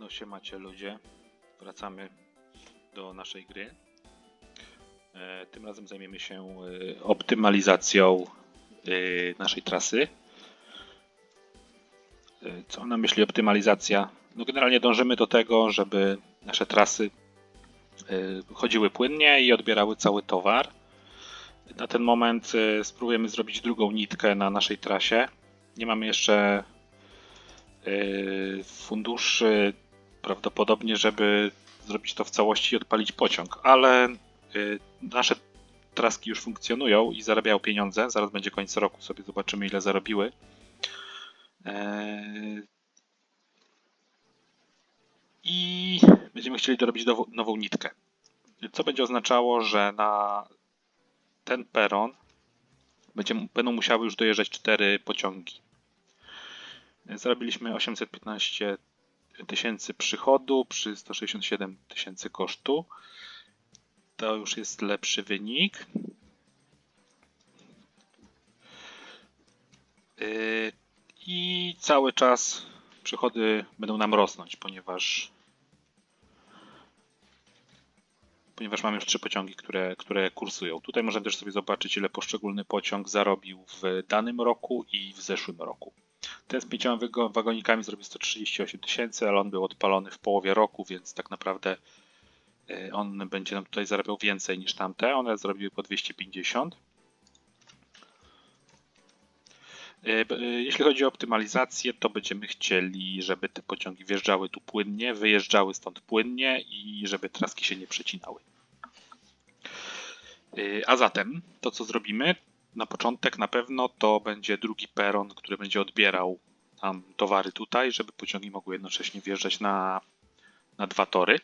No się macie ludzie. Wracamy do naszej gry. E, Tym razem zajmiemy się e, optymalizacją e, naszej trasy. Co na myśli optymalizacja? No generalnie dążymy do tego, żeby nasze trasy chodziły płynnie i odbierały cały towar. Na ten moment spróbujemy zrobić drugą nitkę na naszej trasie. Nie mamy jeszcze funduszy prawdopodobnie, żeby zrobić to w całości i odpalić pociąg, ale y, nasze traski już funkcjonują i zarabiają pieniądze. Zaraz będzie koniec roku, sobie zobaczymy ile zarobiły. Eee, I będziemy chcieli dorobić nową, nitkę. Co będzie oznaczało, że na ten peron będzie, będą musiały już dojeżdżać cztery pociągi. Zarobiliśmy 815 tysięcy przychodu przy 167 tysięcy kosztu. To już jest lepszy wynik. Yy, I cały czas przychody będą nam rosnąć, ponieważ ponieważ mamy już trzy pociągi, które, które kursują. Tutaj możemy też sobie zobaczyć, ile poszczególny pociąg zarobił w danym roku i w zeszłym roku. Ten z pięcioma wagonikami zrobił 138 tysięcy, ale on był odpalony w połowie roku, więc tak naprawdę y, on będzie nam tutaj zarabiał więcej niż tamte. One zrobiły po 250. Y, b- y, Jeśli chodzi o optymalizację, to będziemy chcieli, żeby te pociągi wjeżdżały tu płynnie, wyjeżdżały stąd płynnie i żeby traski się nie przecinały. A zatem to, co zrobimy, na początek na pewno to będzie drugi peron, który będzie odbierał tam towary tutaj, żeby pociągi mogły jednocześnie wjeżdżać na, na dwa tory.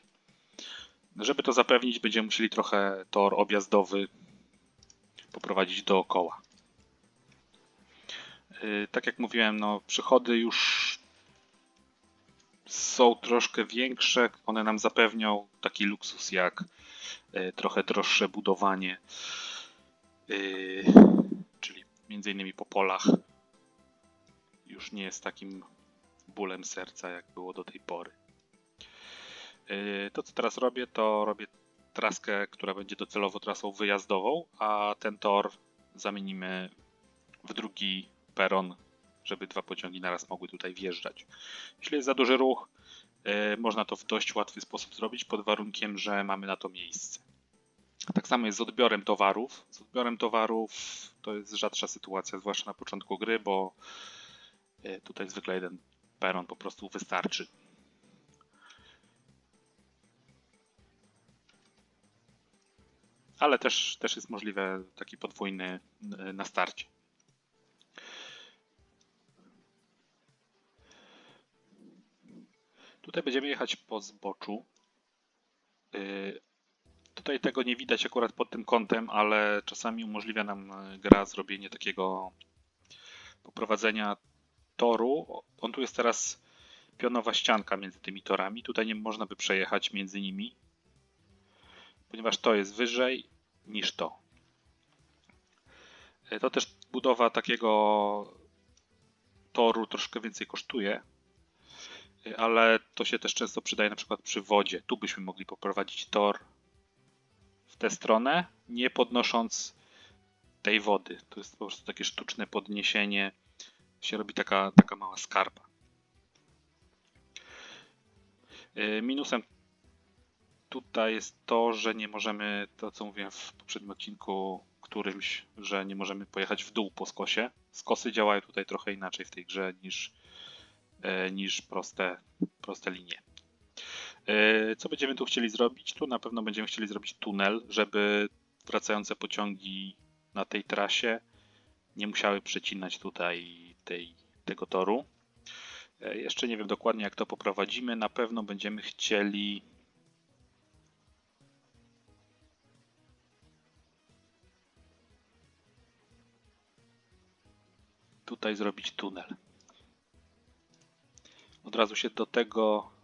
Żeby to zapewnić, będziemy musieli trochę tor objazdowy poprowadzić dookoła. Yy, Tak jak mówiłem, no, przychody już są troszkę większe. One nam zapewnią taki luksus jak yy, trochę droższe budowanie, czyli między innymi po polach. Już nie jest takim bólem serca, jak było do tej pory. Yy, To, co teraz robię, to robię traskę, która będzie docelowo trasą wyjazdową, a ten tor zamienimy w drugi peron, żeby dwa pociągi naraz mogły tutaj wjeżdżać. Jeśli jest za duży ruch, yy, można to w dość łatwy sposób zrobić, pod warunkiem, że mamy na to miejsce. Tak samo jest z odbiorem towarów. Z odbiorem towarów to jest rzadsza sytuacja, zwłaszcza na początku gry, bo yy, tutaj zwykle jeden peron po prostu wystarczy. Ale też, też jest możliwe taki podwójny yy, na starcie. Tutaj będziemy jechać po zboczu. Tutaj tego nie widać akurat pod tym kątem, ale czasami umożliwia nam e, gra zrobienie takiego poprowadzenia toru. On tu jest teraz pionowa ścianka między tymi torami. Tutaj nie można by przejechać między nimi, ponieważ to jest wyżej niż to. E, To też budowa takiego toru troszkę więcej kosztuje, e, ale to się też często przydaje na przykład przy wodzie. Tu byśmy mogli poprowadzić tor w tę stronę, nie podnosząc tej wody. To jest po prostu takie sztuczne podniesienie. Się robi taka, taka mała skarpa. Yy, Minusem tutaj jest to, że nie możemy, to co mówiłem w poprzednim odcinku którymś, że nie możemy pojechać w dół po skosie. Skosy działają tutaj trochę inaczej w tej grze niż, e, niż proste, proste linie. E, Co będziemy tu chcieli zrobić? Tu na pewno będziemy chcieli zrobić tunel, żeby wracające pociągi na tej trasie nie musiały przecinać tutaj tej, tego toru. E, Jeszcze nie wiem dokładnie jak to poprowadzimy. Na pewno będziemy chcieli tutaj zrobić tunel. Od razu się do tego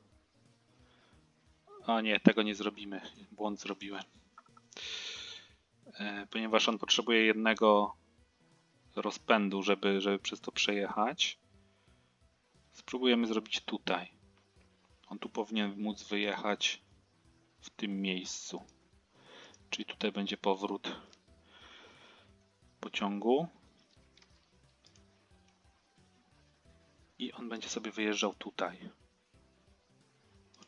a nie, tego nie zrobimy. Błąd zrobiłem. E, Ponieważ on potrzebuje jednego rozpędu, żeby, żeby przez to przejechać. Spróbujemy zrobić tutaj. On tu powinien móc wyjechać w tym miejscu. Czyli tutaj będzie powrót pociągu. I on będzie sobie wyjeżdżał tutaj.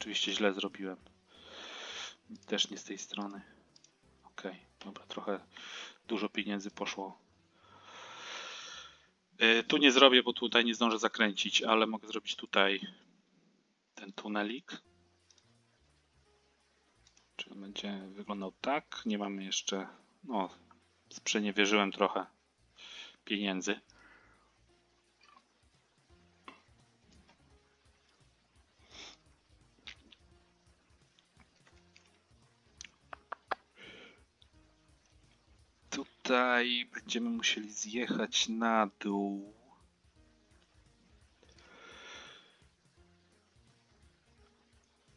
Oczywiście źle zrobiłem. Też nie z tej strony. Ok, dobra, trochę dużo pieniędzy poszło. Yy, tu nie zrobię, bo tutaj nie zdążę zakręcić, ale mogę zrobić tutaj ten tunelik. Czy on będzie wyglądał tak? Nie mamy jeszcze. No, sprzeniewierzyłem trochę pieniędzy. Tutaj będziemy musieli zjechać na dół.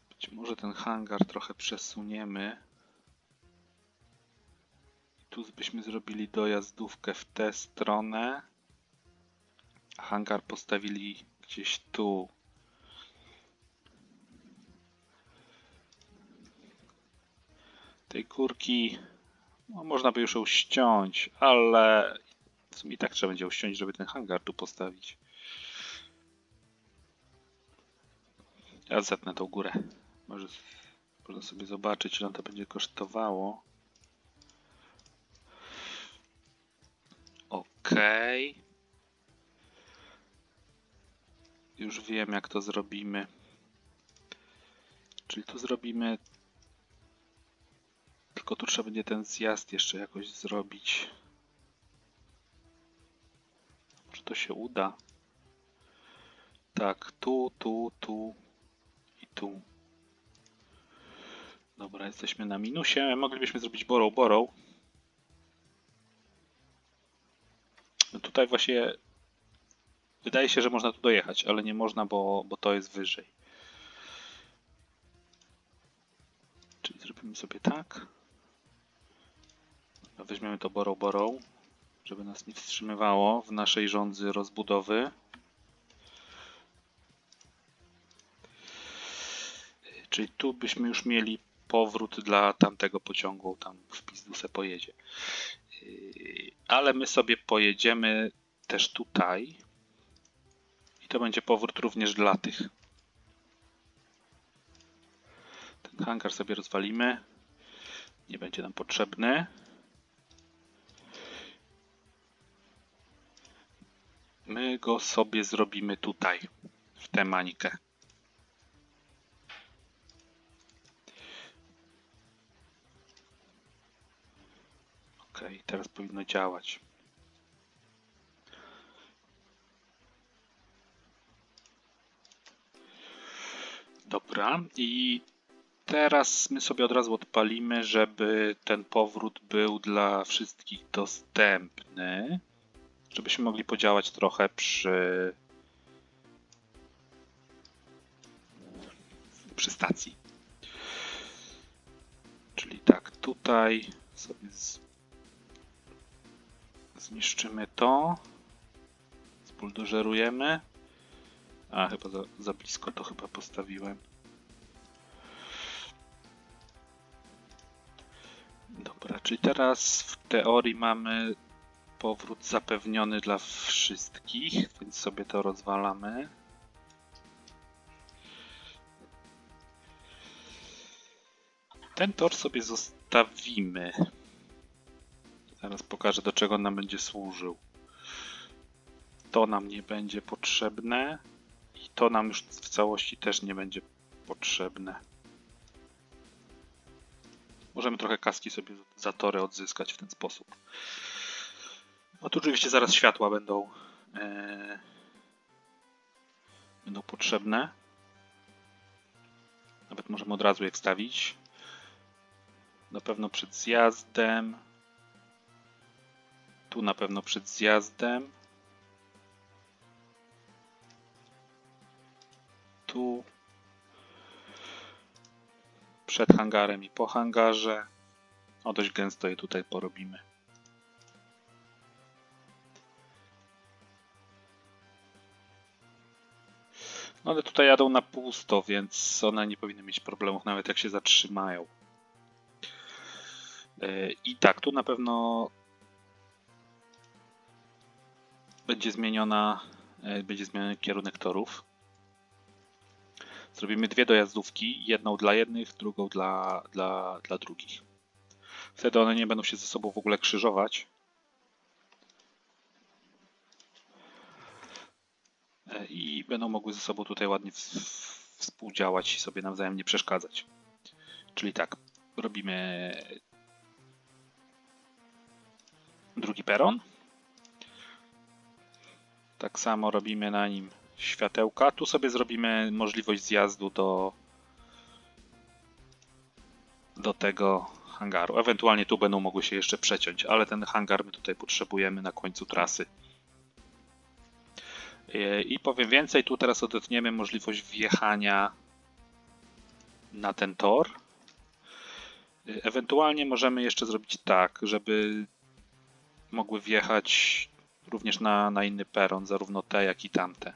Być może ten hangar trochę przesuniemy. Tu byśmy zrobili dojazdówkę w tę stronę. Hangar postawili gdzieś tu. Tej kurki no, można by już ją ściąć, ale w sumie i tak trzeba będzie ją ściąć, żeby ten hangar tu postawić. Ja zetnę tą górę. Może można sobie zobaczyć, ile to będzie kosztowało. Okej. Okay. Już wiem, jak to zrobimy. Czyli tu zrobimy tylko tu trzeba będzie ten zjazd jeszcze jakoś zrobić. Czy to się uda? Tak, tu, tu, tu i tu. Dobra, jesteśmy na minusie. Moglibyśmy zrobić borrow, borrow. No tutaj właśnie wydaje się, że można tu dojechać, ale nie można, bo, bo to jest wyżej. Czyli zrobimy sobie tak. Weźmiemy to borrow, borrow, żeby nas nie wstrzymywało w naszej rządzy rozbudowy. Czyli tu byśmy już mieli powrót dla tamtego pociągu, tam w pizdu se pojedzie. Ale my sobie pojedziemy też tutaj. I to będzie powrót również dla tych. Ten hangar sobie rozwalimy. Nie będzie nam potrzebny. My go sobie zrobimy tutaj, w tę mańkę. Ok, teraz powinno działać. Dobra, i teraz my sobie od razu odpalimy, żeby ten powrót był dla wszystkich dostępny żebyśmy mogli podziałać trochę przy przy stacji. Czyli tak, tutaj sobie z... zniszczymy to. Zbuldożerujemy. A, chyba za, za blisko to chyba postawiłem. Dobra, czyli teraz w teorii mamy powrót zapewniony dla wszystkich, więc sobie to rozwalamy. Ten tor sobie zostawimy. Zaraz pokażę, do czego nam będzie służył. To nam nie będzie potrzebne i to nam już w całości też nie będzie potrzebne. Możemy trochę kaski sobie za tory odzyskać w ten sposób. No tu oczywiście zaraz światła będą e, będą potrzebne. Nawet możemy od razu je wstawić. Na pewno przed zjazdem. Tu na pewno przed zjazdem. Tu. Przed hangarem i po hangarze. O, dość gęsto je tutaj porobimy. No ale tutaj jadą na pusto, więc one nie powinny mieć problemów, nawet jak się zatrzymają. E, I tak, tu na pewno będzie zmieniona, e, będzie zmieniony kierunek torów. Zrobimy dwie dojazdówki, jedną dla jednych, drugą dla, dla, dla drugich. Wtedy one nie będą się ze sobą w ogóle krzyżować. I będą mogły ze sobą tutaj ładnie współdziałać i sobie nawzajem nie przeszkadzać. Czyli tak, robimy drugi peron. Tak samo robimy na nim światełka. Tu sobie zrobimy możliwość zjazdu do, do tego hangaru. Ewentualnie tu będą mogły się jeszcze przeciąć, ale ten hangar my tutaj potrzebujemy na końcu trasy. I powiem więcej, tu teraz odetniemy możliwość wjechania na ten tor. Ewentualnie możemy jeszcze zrobić tak, żeby mogły wjechać również na, na inny peron, zarówno te, jak i tamte.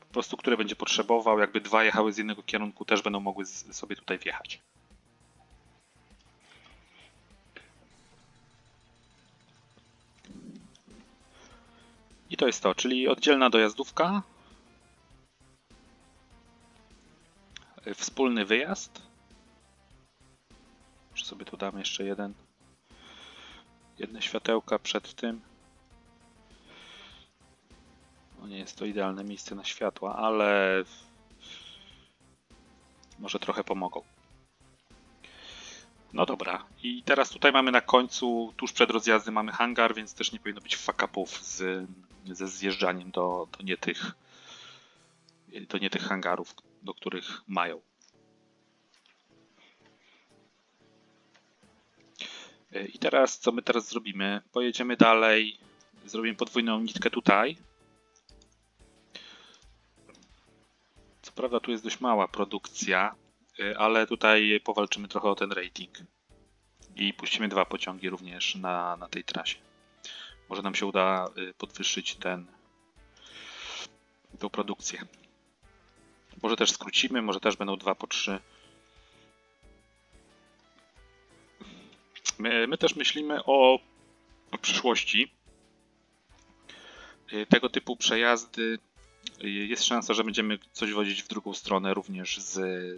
Po prostu, które będzie potrzebował, jakby dwa jechały z jednego kierunku, też będą mogły sobie tutaj wjechać. To jest to, czyli oddzielna dojazdówka, wspólny wyjazd. Może sobie tu damy jeszcze jeden, jedne światełka przed tym. No nie jest to idealne miejsce na światła, ale może trochę pomogą. No dobra, i teraz tutaj mamy na końcu, tuż przed rozjazdem mamy hangar, więc też nie powinno być fuck-upów z, ze zjeżdżaniem do, do, nie tych, do nie tych hangarów, do których mają. I teraz, co my teraz zrobimy? Pojedziemy dalej, zrobimy podwójną nitkę tutaj, Co prawda tu jest dość mała produkcja, ale tutaj powalczymy trochę o ten rating. I puścimy dwa pociągi również na, na tej trasie. Może nam się uda y, podwyższyć ten, tą produkcję. Może też skrócimy, może też będą dwa po trzy. My, my też myślimy o, o przyszłości. Y, tego typu przejazdy jest szansa, że będziemy coś wozić w drugą stronę również z,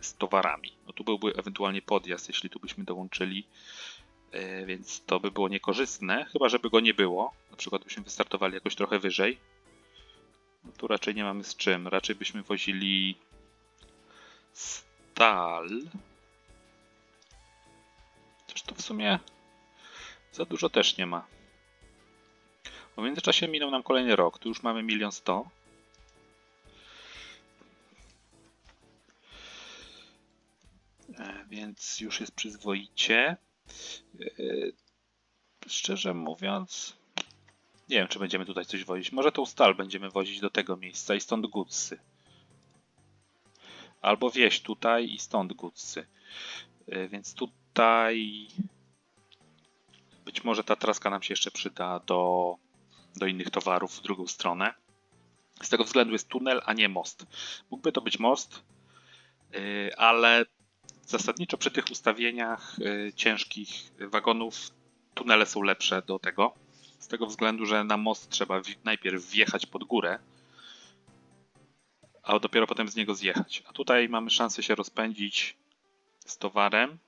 z towarami. No tu byłby ewentualnie podjazd, jeśli tu byśmy dołączyli, e, więc to by było niekorzystne, chyba żeby go nie było. Na przykład byśmy wystartowali jakoś trochę wyżej. No tu raczej nie mamy z czym. Raczej byśmy wozili stal. Chociaż to w sumie za dużo też nie ma. W międzyczasie minął nam kolejny rok. Tu już mamy milion sto. Więc już jest przyzwoicie. E, szczerze mówiąc, nie wiem, czy będziemy tutaj coś wozić. Może tą stal będziemy wozić do tego miejsca i stąd goodsy. Albo wieś tutaj i stąd goodsy. E, więc tutaj być może ta traska nam się jeszcze przyda do, do innych towarów w drugą stronę. Z tego względu jest tunel, a nie most. Mógłby to być most, e, ale Zasadniczo przy tych ustawieniach y, ciężkich wagonów tunele są lepsze do tego. Z tego względu, że na most trzeba najpierw wjechać pod górę, a dopiero potem z niego zjechać. A tutaj mamy szansę się rozpędzić z towarem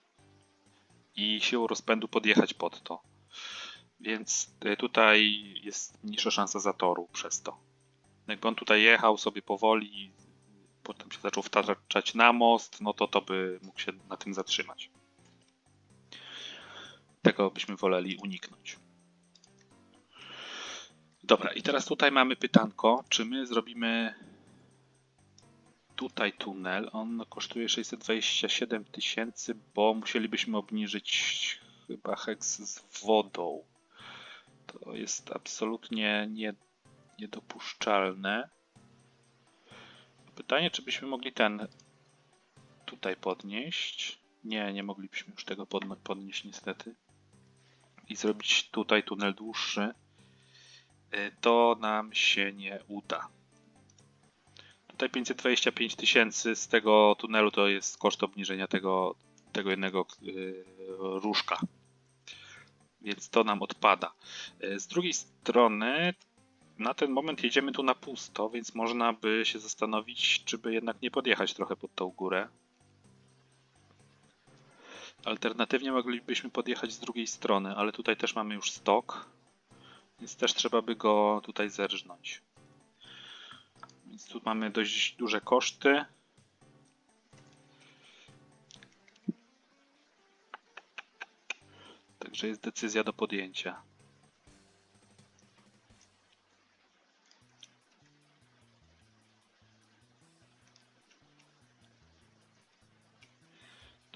i siłą rozpędu podjechać pod to. Więc y, tutaj jest mniejsza szansa zatoru przez to. Jakby on tutaj jechał sobie powoli, potem się zaczął wtaczać na most, no to to by mógł się na tym zatrzymać. Tego byśmy woleli uniknąć. Dobra, i teraz tutaj mamy pytanko, czy my zrobimy tutaj tunel. On kosztuje 627 tysięcy, bo musielibyśmy obniżyć chyba heks z wodą. To jest absolutnie nie, niedopuszczalne. Pytanie, czy byśmy mogli ten tutaj podnieść. Nie, nie moglibyśmy już tego podnieść niestety. I zrobić tutaj tunel dłuższy. Y, to nam się nie uda. Tutaj 525 tysięcy z tego tunelu to jest koszt obniżenia tego, tego jednego yy, różka. Więc to nam odpada. Yy, z drugiej strony na ten moment jedziemy tu na pusto, więc można by się zastanowić, czy by jednak nie podjechać trochę pod tą górę. Alternatywnie moglibyśmy podjechać z drugiej strony, ale tutaj też mamy już stok, więc też trzeba by go tutaj zerżnąć. Więc tu mamy dość duże koszty. Także jest decyzja do podjęcia.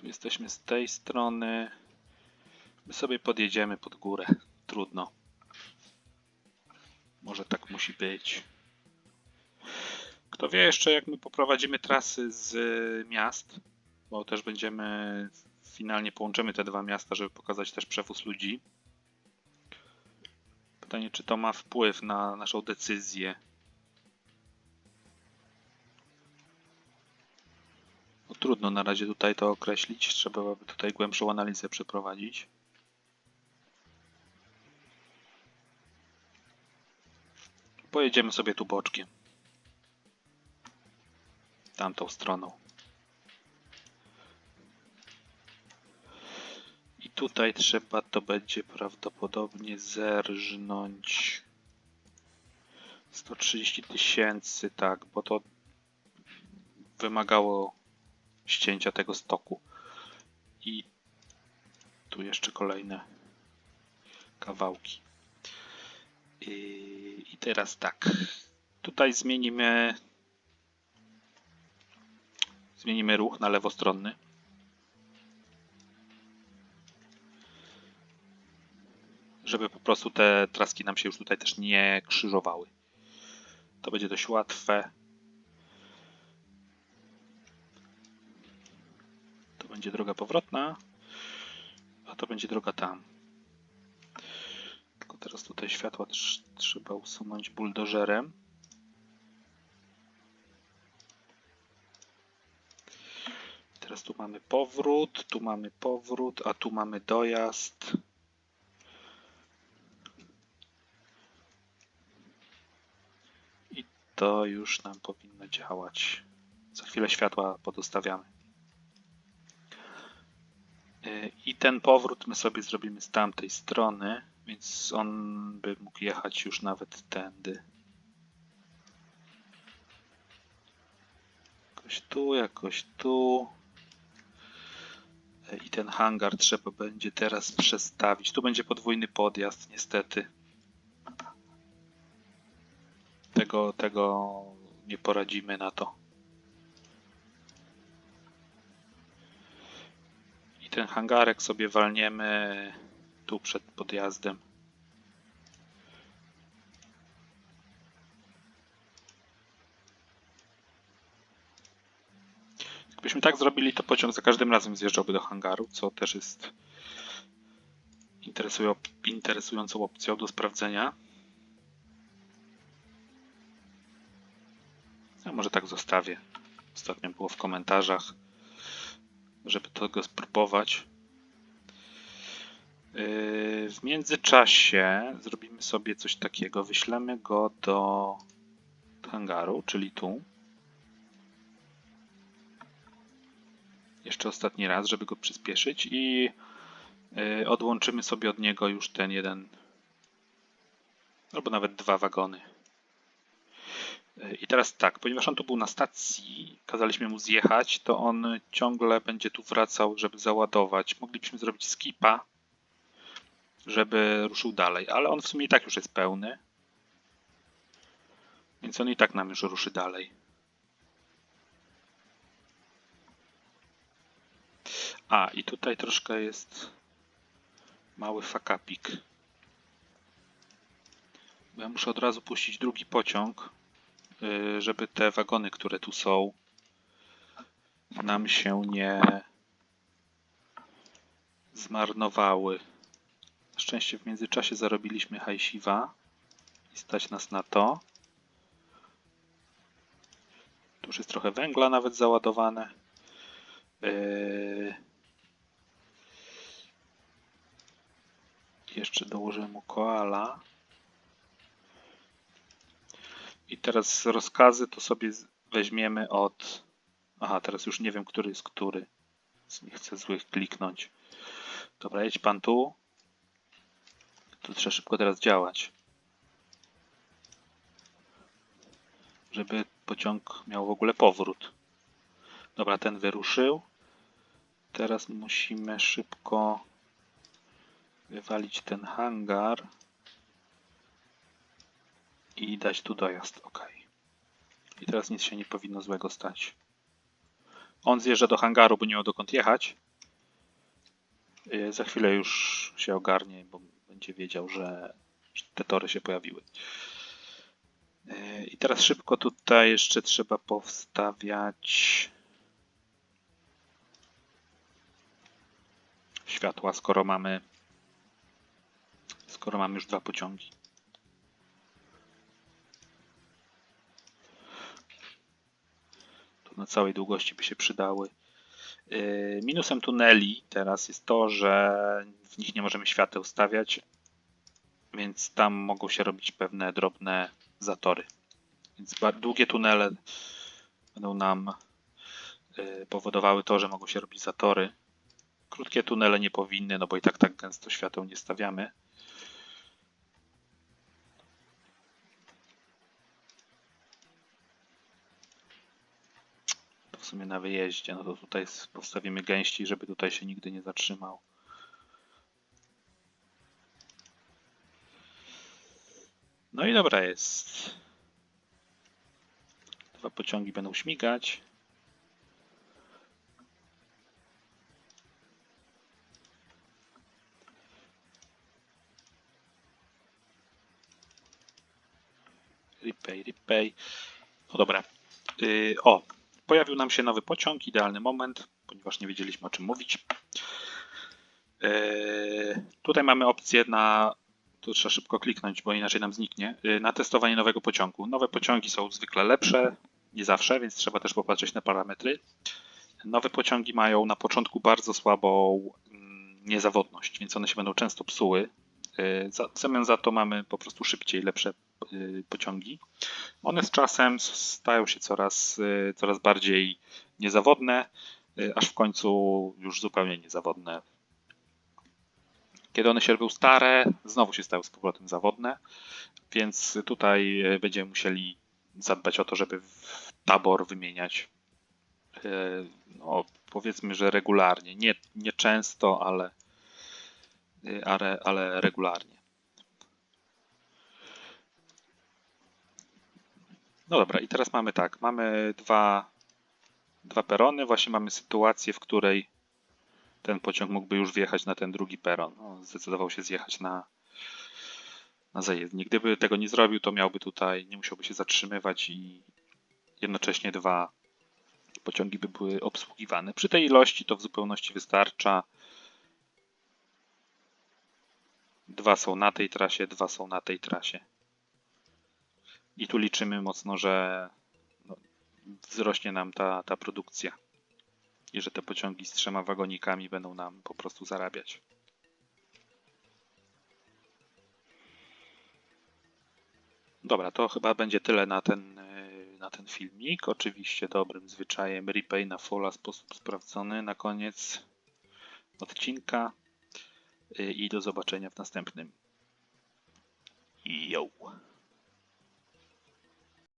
Jesteśmy z tej strony. My sobie podjedziemy pod górę. Trudno. Może tak musi być. Kto wie jeszcze, jak my poprowadzimy trasy z miast, bo też będziemy finalnie połączymy te dwa miasta, żeby pokazać też przewóz ludzi. Pytanie, czy to ma wpływ na naszą decyzję. Trudno na razie tutaj to określić. Trzeba by tutaj głębszą analizę przeprowadzić. Pojedziemy sobie tu boczkiem. Tamtą stroną. I tutaj trzeba to będzie prawdopodobnie zerżnąć 130 tysięcy, tak, bo to wymagało ścięcia tego stoku. I tu jeszcze kolejne kawałki. I teraz tak. Tutaj zmienimy zmienimy ruch na lewostronny. Żeby po prostu te traski nam się już tutaj też nie krzyżowały. To będzie dość łatwe. Będzie droga powrotna, a to będzie droga tam. Tylko teraz tutaj światła tr trzeba usunąć buldożerem. Teraz tu mamy powrót, tu mamy powrót, a tu mamy dojazd. I to już nam powinno działać. Za chwilę światła podostawiamy. Y, I ten powrót my sobie zrobimy z tamtej strony, więc on by mógł jechać już nawet tędy. Jakoś tu, jakoś tu. I ten hangar trzeba będzie teraz przestawić. Tu będzie podwójny podjazd, niestety. Tego, tego nie poradzimy na to. I ten hangarek sobie walniemy tu przed podjazdem. Gdybyśmy tak zrobili, to pociąg za każdym razem zjeżdżałby do hangaru, co też jest interesującą opcją do sprawdzenia. Ja może tak zostawię. Ostatnio było w komentarzach, żeby tego spróbować. Yy, w międzyczasie zrobimy sobie coś takiego. Wyślemy go do hangaru, czyli tu. jeszcze ostatni raz, żeby go przyspieszyć i y, odłączymy sobie od niego już ten jeden albo nawet dwa wagony. I teraz tak, ponieważ on tu był na stacji, kazaliśmy mu zjechać, to on ciągle będzie tu wracał, żeby załadować. Moglibyśmy zrobić skipa, żeby ruszył dalej, ale on w sumie i tak już jest pełny. Więc on i tak nam już ruszy dalej. A, i tutaj troszkę jest mały fakapik. Ja muszę od razu puścić drugi pociąg, żeby te wagony, które tu są, nam się nie zmarnowały. Na szczęście w międzyczasie zarobiliśmy hajsiwa i stać nas na to. Tu już jest trochę węgla nawet załadowane. Yy... Jeszcze dołożyłem mu koala. I teraz rozkazy to sobie weźmiemy od... Aha, teraz już nie wiem, który jest który. Nie chcę złych kliknąć. Dobra, jedź pan tu. To trzeba szybko teraz działać. Żeby pociąg miał w ogóle powrót. Dobra, ten wyruszył. Teraz musimy szybko wywalić ten hangar i dać tu dojazd. OK. I teraz nic się nie powinno złego stać. On zjeżdża do hangaru, bo nie miał dokąd jechać. Y, za chwilę już się ogarnie, bo będzie wiedział, że te tory się pojawiły. Y, I teraz szybko tutaj jeszcze trzeba powstawiać światła, skoro mamy skoro mamy już dwa pociągi. Na całej długości by się przydały. Yy, minusem tuneli teraz jest to, że w nich nie możemy świateł stawiać, więc tam mogą się robić pewne drobne zatory. Więc długie tunele będą nam yy, powodowały to, że mogą się robić zatory. Krótkie tunele nie powinny, no bo i tak tak gęsto świateł nie stawiamy. Sumie na wyjeździe, no to tutaj postawimy gęści, żeby tutaj się nigdy nie zatrzymał. No i dobra jest. Dwa pociągi będą śmigać. Repay, repay. No dobra. Yy, o, Pojawił nam się nowy pociąg, idealny moment, ponieważ nie wiedzieliśmy o czym mówić. Yy, tutaj mamy opcję na, tu trzeba szybko kliknąć, bo inaczej nam zniknie, yy, na testowanie nowego pociągu. Nowe pociągi są zwykle lepsze, nie zawsze, więc trzeba też popatrzeć na parametry. Nowe pociągi mają na początku bardzo słabą mm, niezawodność, więc one się będą często psuły. Yy, w zamian za to mamy po prostu szybciej lepsze pociągi. One z czasem stają się coraz, y, coraz bardziej niezawodne, y, aż w końcu już zupełnie niezawodne. Kiedy one się robią stare, znowu się stają z powrotem zawodne, więc tutaj będziemy musieli zadbać o to, żeby tabor wymieniać no, powiedzmy, że regularnie. Nie, nie często, ale, ale, ale regularnie. No dobra, i teraz mamy tak, mamy dwa, dwa perony, właśnie mamy sytuację, w której ten pociąg mógłby już wjechać na ten drugi peron. No, zdecydował się zjechać na, na. Gdyby tego nie zrobił, to miałby tutaj, nie musiałby się zatrzymywać i jednocześnie dwa pociągi by były obsługiwane. Przy tej ilości to w zupełności wystarcza. Dwa są na tej trasie, dwa są na tej trasie. I tu liczymy mocno, że no, wzrośnie nam ta, ta produkcja i że te pociągi z trzema wagonikami będą nam po prostu zarabiać. Dobra, to chyba będzie tyle na ten, na ten filmik. Oczywiście dobrym zwyczajem repay na fola sposób sprawdzony na koniec odcinka i do zobaczenia w następnym. Yo!